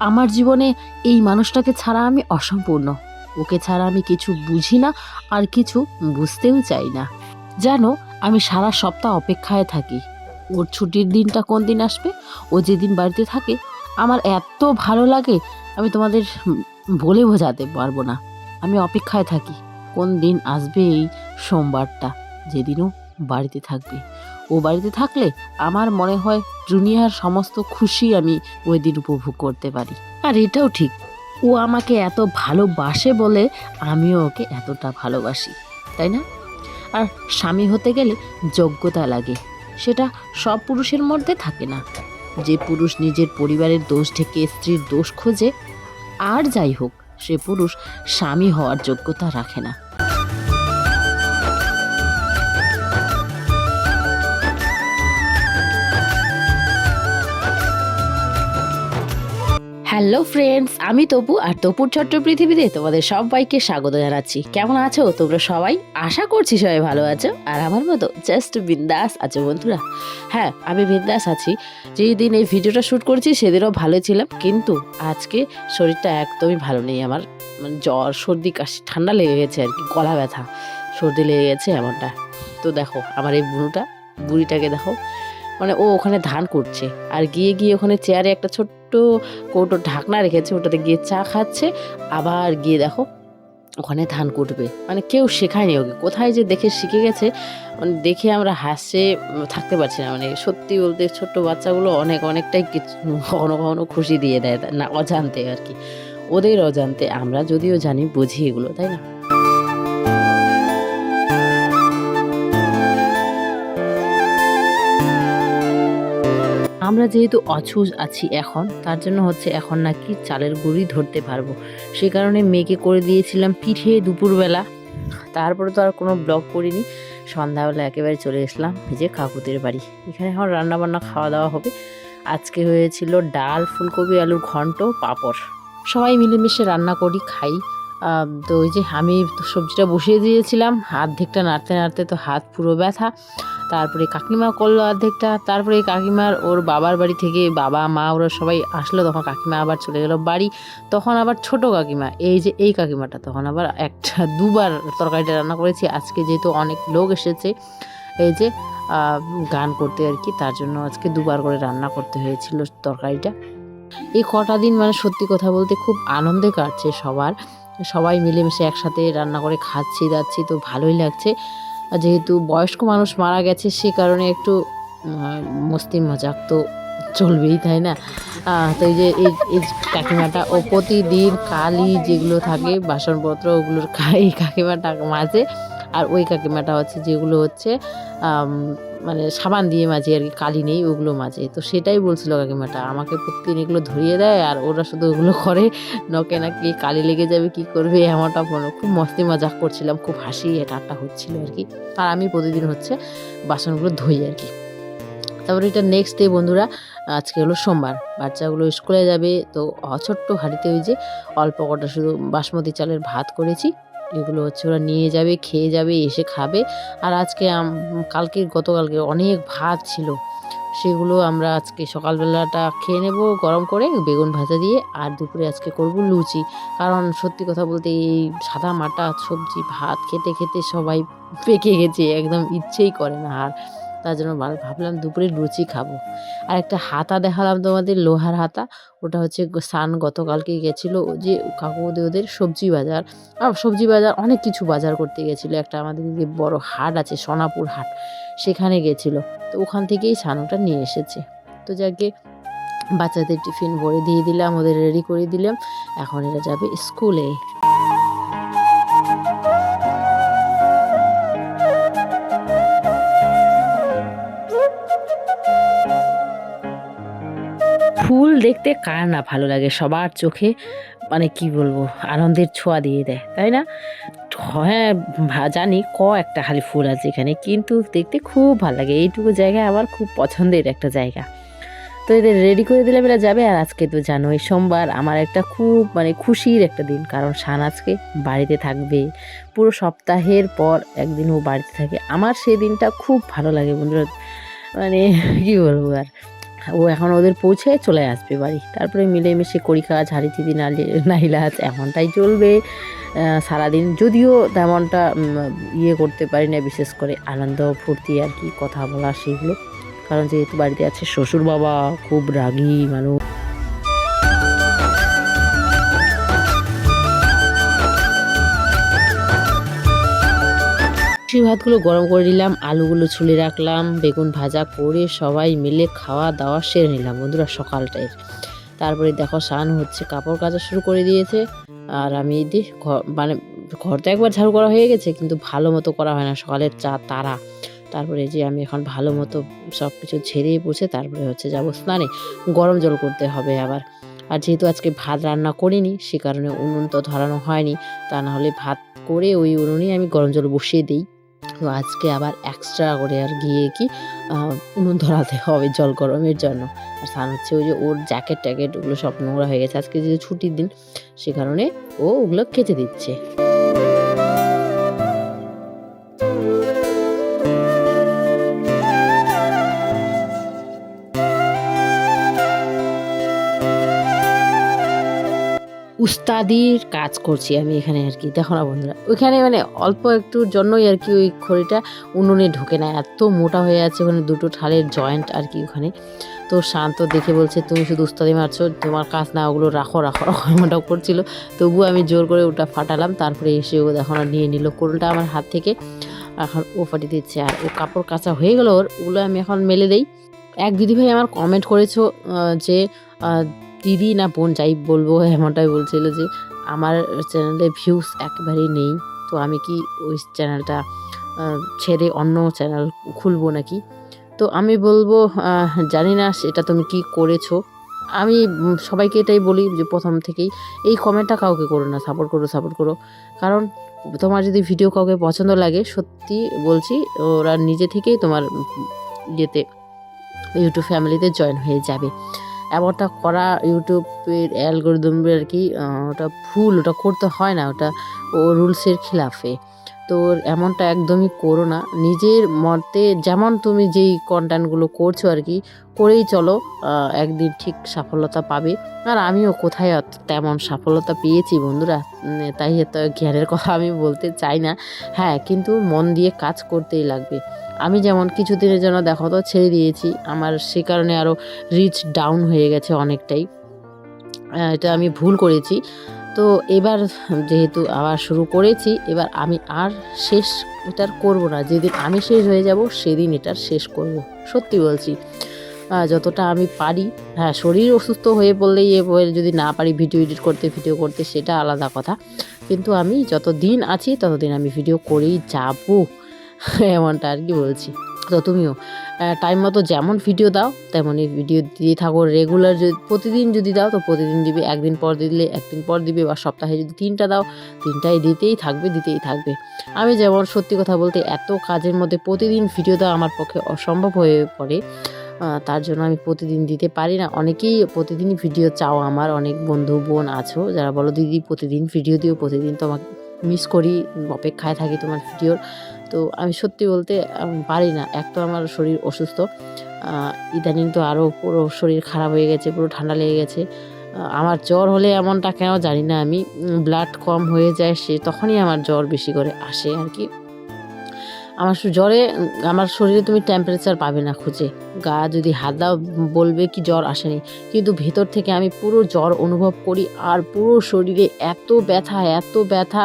আমার জীবনে এই মানুষটাকে ছাড়া আমি অসম্পূর্ণ। ওকে ছাড়া আমি কিছু বুঝি না আর কিছু বুঝতেও চাই না। জানো আমি সারা সপ্তাহ অপেক্ষায় থাকি। ওর ছুটির দিনটা কোন দিন আসবে? ও যেদিন বাড়িতে থাকে, আমার এত ভালো লাগে, আমি তোমাদের বলে বোঝাতে পারব না। আমি অপেক্ষায় থাকি, কোন দিন আসবে এই সোমবারটা, যেদিনও বাড়িতে থাকবে। ও বাড়িতে থাকলে আমার মনে হয় জুনিয়ার সমস্ত খুশি আমি ওই দিন উপভোগ করতে পারি। আর এটাও ঠিক। ও আমাকে এত ভালোবাসে বলে আমিও ওকে এতটা ভালোবাসি, তাই না? আর স্বামী হতে গেলে যোগ্যতা লাগে, সেটা সব পুরুষের মধ্যে থাকে না। যে পুরুষ নিজের পরিবারের দোষ ঢেকে স্ত্রীর দোষ খোঁজে, আর যাই হোক, সে পুরুষ স্বামী হওয়ার যোগ্যতা রাখে না। হ্যালো ফ্রেন্ডস আমি তপু আর তপুর ছোট্ট পৃথিবীতে তোমাদের সবাইকে স্বাগত জানাচ্ছি। কেমন আছো তোমরা সবাই? আশা করছি সবাই ভালো আছো। আর আমার মতো জাস্ট বিন্দাস আছো বন্ধুরা। হ্যাঁ আমি বিন্দাস আছি। যেই দিন এই ভিডিওটা শ্যুট করছি সেদিনও ভালো ছিলাম। কিন্তু আজকে শরীরটা একদমই ভালো নেই আমার। মানে জ্বর, সর্দি, কাশি, ঠান্ডা লেগে গেছে আর কি, গলা ব্যথা, সর্দি লেগে গেছে এমনটা। তো দেখো, আমার এই বুড়োটা বুড়িটাকে দেখো। মানে ও ওখানে ধান করছে। আর গিয়ে গিয়ে ওখানে চেয়ারে একটা ছোট্ট কৌটো ঢাকনা রেখেছে, ওটাতে গিয়ে চা খাচ্ছে। আবার গিয়ে দেখো, ওখানে ধান কুটবে। মানে কেউ শেখায়নি ওকে। কোথায় যে দেখে শিখে গেছে মানে দেখে আমরা হাসে থাকতে পারছি না। মানে সত্যি বলতে ছোট্ট বাচ্চাগুলো অনেক, অনেকটাই কখনো কখনো খুশি দিয়ে দেয়, না, অজান্তে আর কি। ওদের অজান্তে, আমরা যদিও জানি, বুঝি এগুলো, তাই না? আমরা যেহেতু অছুজ আছি এখন, তার জন্য হচ্ছে এখন নাকি চালের গুঁড়ি ধরতে পারব। সে কারণে মেয়েকে করে দিয়েছিলাম পিঠে দুপুরবেলা। তারপরে তো আর কোনো ব্লগ করিনি। সন্ধ্যাবেলা একেবারে চলে এসলাম যে কাকুদের বাড়ি। এখানে এখন রান্না বান্না খাওয়া দাওয়া হবে। আজকে হয়েছিল ডাল, ফুলকপি, আলুর ঘন্ট, পাঁপড়। সবাই মিলেমিশে রান্না করি, খাই। তো ওই যে আমি সবজিটা বসিয়ে দিয়েছিলাম। অর্ধেকটা নাড়তে নাড়তে তো হাত পুরো ব্যথা। তারপরে কাকিমা করল অর্ধেকটা, তারপরে কাকিমার ওর বাবার বাড়ি থেকে বাবা, মা, ওরা সবাই আসলো, তখন কাকিমা আবার চলে গেল বাড়ি। তখন আবার ছোট কাকিমা, এই যে এই কাকিমাটা, তখন আবার একটা দুবার তরকারিটা রান্না করেছি। আজকে যেহেতু অনেক লোক এসেছে, এই যে গান করতে আর কি, তার জন্য আজকে দুবার করে রান্না করতে হয়েছিল তরকারিটা। এই কটা দিন মানে সত্যি কথা বলতে খুব আনন্দে কাটছে সবার। সবাই মিলেমিশে একসাথে রান্না করে খাচ্ছি, দাচ্ছি, তো ভালোই লাগছে। যেহেতু বয়স্ক মানুষ মারা গেছে, সে কারণে একটু মস্তি মজাক তো চলবেই, তাই না? তো এই যে এই এই কাকিমাটা, ও প্রতিদিন কালি যেগুলো থাকে, বাসনপত্র, ওগুলোর এই কাকিমাটা মাঝে আর ওই কাকিমাটা হচ্ছে যেগুলো হচ্ছে মানে সাবান দিয়ে মাঝে আর কি, কালি নেই, ওগুলো মাঝে। তো সেটাই বলছিল কাকিমাটা, আমাকে প্রতিদিন এগুলো ধরিয়ে দেয় আর ওরা শুধু ওগুলো করে, নকে নাকি কালি লেগে যাবে, কি করবে, এমনটা মনে, খুব মস্তি মজাক করছিলাম, খুব হাসি ঠাট্টা হচ্ছিল আর কি। আর আমি প্রতিদিন হচ্ছে বাসনগুলো ধুই আর কি। তারপরে এটা নেক্সট ডে বন্ধুরা, আজকে হলো সোমবার, বাচ্চাগুলো স্কুলে যাবে, তো অ- ছোট্ট হাঁড়িতে ওই যে অল্প কটা শুধু বাসমতি চালের ভাত করেছি এগুলো হচ্ছে ওরা নিয়ে যাবে, খেয়ে যাবে, এসে খাবে। আর আজকে কালকে, গতকালকে অনেক ভাত ছিল। সেগুলো আমরা আজকে সকালবেলাটা খেয়ে নেব গরম করে বেগুন ভাজা দিয়ে, আর দুপুরে আজকে করব লুচি। কারণ সত্যি কথা বলতে এই সাদা মাটা সবজি ভাত খেতে খেতে সবাই পেকে গেছে, একদম ইচ্ছেই করে না আর। তার জন্য ভাব- ভাবলাম দুপুরে লুচি খাব। আর একটা হাতা দেখালাম তোমাদের, লোহার হাতা। ওটা হচ্ছে সান গতকালকে গেছিল যে কাকু ওদের ওদের সবজি বাজার। আর সবজি বাজার, অনেক কিছু বাজার করতে গেছিল। একটা আমাদের যে বড় হাট আছে, সোনাপুর হাট, সেখানে গেছিল। তো ওখান থেকেই সানোটা নিয়ে এসেছে। তো যাকে বাচ্চাদের টিফিন ভরে দিয়ে দিলাম, ওদের রেডি করে দিলাম। এখন এরা যাবে স্কুলে। দেখতে কার না ভালো লাগে? সবার চোখে মানে কি বলব, আনন্দের ছোঁয়া দিয়ে দেয়, তাই না? হ্যাঁ জানি ক একটা খালি ফুল আছে এখানে, কিন্তু দেখতে খুব ভালো লাগে। এইটুকু জায়গা আমার খুব পছন্দের একটা জায়গা। তো এদের রেডি করে দিলে এরা যাবে, আর আজকে তো জানোই সোমবার আমার একটা খুব মানে খুশির একটা দিন, কারণ শান আজকে বাড়িতে থাকবে। পুরো সপ্তাহের পর একদিন ও বাড়িতে থাকে। আমার সেই দিনটা খুব ভালো লাগে বন্ধুরা। মানে কি বলব আর? এখন ওদের পৌঁছে চলে আসবে বাড়ি। তারপরে মিলেমিশে করি কাজ হাড়ি চিদি নাইলাজ এমনটাই চলবে। সারাদিন যদিও তেমনটা ইয়ে করতে পারি না, বিশেষ করে আনন্দ, ফুর্তি আর কি, কথা বলা সেগুলো কারণ যেহেতু বাড়িতে আছে শ্বশুর বাবা খুব রাগী মানুষ। সেই ভাতগুলো গরম করে নিলাম, আলুগুলো ছুলে রাখলাম, বেগুন ভাজা করে সবাই মিলে খাওয়া দাওয়া সেরে নিলাম বন্ধুরা সকালটায় তারপরে দেখো স্নান হচ্ছে, কাপড় কাচা শুরু করে দিয়েছে। আর আমি এদি মানে ঘর তো একবার ঝাড়ু করা হয়ে গেছে, কিন্তু ভালো মতো করা হয় না, সকালের চা, তারা। তারপরে যে আমি এখন ভালো মতো সব কিছু ঝেড়ে বসে তারপরে হচ্ছে যাব স্নানে। গরম জল করতে হবে আবার। আর যেহেতু আজকে ভাত রান্না করিনি, সে কারণে উনুন তো ধরানো হয়নি, তা না হলে ভাত করে ওই উনুনেই আমি গরম জল বসিয়ে দিই। তো আজকে আবার এক্সট্রা করে আর গিয়ে কি উনুন ধরাতে হবে জল গরমের জন্য। আর সান হচ্ছে ওই যে ওর জ্যাকেট ট্যাকেট ওগুলো সব নোংরা হয়ে গেছে। আজকে যে ছুটির দিন, সে কারণে ও ওগুলো কেচে দিচ্ছে। উস্তাদির কাজ করছি আমি এখানে আর কি। দেখো না বন্ধুরা, ওইখানে মানে অল্প একটুর জন্যই আর কি ওই খড়িটা উনুনে ঢোকে না এত মোটা হয়ে আছে ওখানে দুটো ঠালের জয়েন্ট আর কি ওখানে। তো শান্ত দেখে বলছে, তুমি শুধু উস্তাদি মারছো, তোমার কাজ না, ওগুলো রাখো রাখো রাখো। এমনটাও করছিল। তবুও আমি জোর করে ওটা ফাটালাম, তারপরে এসে ও দেখো না, নিয়ে নিল কোলটা আমার হাত থেকে। এখন ও ফাটিয়ে দিচ্ছে। আর ও কাপড় কাচা হয়ে গেল ওর, ওগুলো আমি এখন মেলে দেই। এক দিদিভাই আমার কমেন্ট করেছ যে দিদি না বোন যাই বলব এমনটাই বলছিল যে আমার চ্যানেলে ভিউস একেবারেই নেই। তো আমি কি ওই চ্যানেলটা ছেড়ে অন্য চ্যানেল খুলবো নাকি? তো আমি বলব জানি না সেটা তুমি কি করেছ। আমি সবাইকে এটাই বলি যে প্রথম থেকেই এই কমেন্টটা কাউকে করো না সাপোর্ট করো সাপোর্ট করো। কারণ তোমার যদি ভিডিও কাউকে পছন্দ লাগে, সত্যি বলছি, ওরা নিজে থেকেই তোমার ইয়েতে ইউটিউব ফ্যামিলিতে জয়েন হয়ে যাবে। এমনটা করা ইউটিউবের অ্যালগোরিদমের আর কি ওটা ভুল, ওটা করতে হয় না, ওটা ও রুলসের খিলাফে। তো এমনটা একদমই করো না। নিজের মতে যেমন তুমি যেই কন্টেন্টগুলো করছ আর কি করেই চলো একদিন ঠিক সফলতা পাবে। আর আমিও কোথায় তেমন সফলতা পেয়েছি বন্ধুরা? তাই তো জ্ঞানের কথা আমি বলতে চাই না। হ্যাঁ কিন্তু মন দিয়ে কাজ করতেই লাগবে। আমি যেমন কিছুদিনের জন্য দেখো তো ছেড়ে দিয়েছি, আমার সে কারণে আরও রিচ ডাউন হয়ে গেছে অনেকটাই। এটা আমি ভুল করেছি। তো এবার যেহেতু আবার শুরু করেছি, এবার আমি আর শেষ এটার করব না। যেদিন আমি শেষ হয়ে যাব, সেদিন এটার শেষ করব। সত্যি বলছি। যতটা আমি পারি হ্যাঁ শরীর অসুস্থ হয়ে পড়লেই এ বলে যদি না পারি ভিডিও এডিট করতে, ভিডিও করতে, সেটা আলাদা কথা। কিন্তু আমি যতদিন আছি, ততদিন আমি ভিডিও করেই যাব, এমনটা আর কি বলছি। তো তুমিও। টাইম মতো যেমন ভিডিও দাও, তেমনই ভিডিও দিয়ে থাকো রেগুলার যদি প্রতিদিন যদি দাও, তো প্রতিদিন দিবে। একদিন পর দিলে একদিন পর দিবে বা সপ্তাহে যদি তিনটা দাও, তিনটাই দিতেই থাকবে দিতেই থাকবে। আমি যেমন সত্যি কথা বলতে এত কাজের মধ্যে প্রতিদিন ভিডিও দেওয়া আমার পক্ষে অসম্ভব হয়ে পড়ে। তার জন্য আমি প্রতিদিন দিতে পারি না। অনেকেই প্রতিদিনই ভিডিও চাও আমার, অনেক বন্ধু, বোন আছো, যারা বলো, দিদি, প্রতিদিন ভিডিও দিও, প্রতিদিন তোমাকে মিস করি, অপেক্ষায় থাকি তোমার ভিডিওর তো আমি সত্যি বলতে পারি না। এক তো আমার শরীর অসুস্থ ইদানিং তো আরও পুরো শরীর খারাপ হয়ে গেছে, পুরো ঠান্ডা লেগে গেছে। আমার জ্বর হলে এমনটা কেন জানি না আমি। ব্লাড কম হয়ে যায়, সে তখনই আমার জ্বর বেশি করে আসে আর কি। আমার জ্বরে আমার শরীরে তুমি টেম্পারেচার পাবে না খুঁজে। গা যদি হাত দাও বলবে কি জ্বর আসেনি, কিন্তু ভেতর থেকে আমি পুরো জ্বর অনুভব করি আর পুরো শরীরে এত ব্যথা এত ব্যথা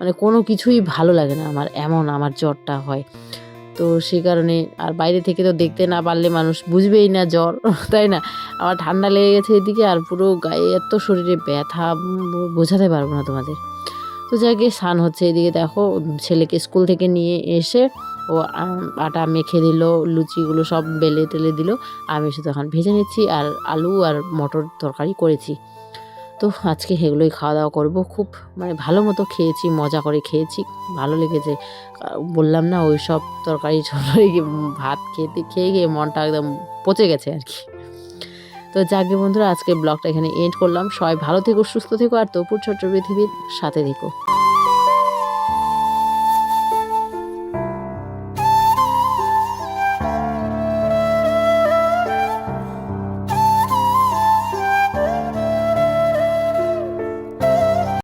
মানে কোনো কিছুই ভালো লাগে না আমার, এমন আমার জ্বরটা হয়। তো সে কারণে আর বাইরে থেকে তো দেখতে না পারলে মানুষ বুঝবেই না জ্বর, তাই না? আমার ঠান্ডা লেগে গেছে এদিকে আর পুরো গায়ে এত শরীরে ব্যথা বোঝাতে পারব না তোমাদের। তো যাকে স্নান হচ্ছে এদিকে দেখো, ছেলেকে স্কুল থেকে নিয়ে এসে ও আটা মেখে দিল, লুচিগুলো সব বেলে টেলে দিল। আমি শুধু এখন ভেজে নিচ্ছি আর আলু আর মটর তরকারি করেছি। তো আজকে এগুলোই খাওয়া দাওয়া করব। খুব মানে ভালো মতো খেয়েছি, মজা করে খেয়েছি। ভালো লেগেছে। বললাম না, ওই সব তরকারি সরকারি ভাত খেতে খেয়ে গিয়ে মনটা একদম পচে গেছে আর কি। তো যাকে বন্ধুরা আজকে ব্লগটা এখানে এন্ড করলাম। সবাই ভালো থেকো, সুস্থ থেকো, আর তপুর ছোট্ট পৃথিবীর সাথে থেকো।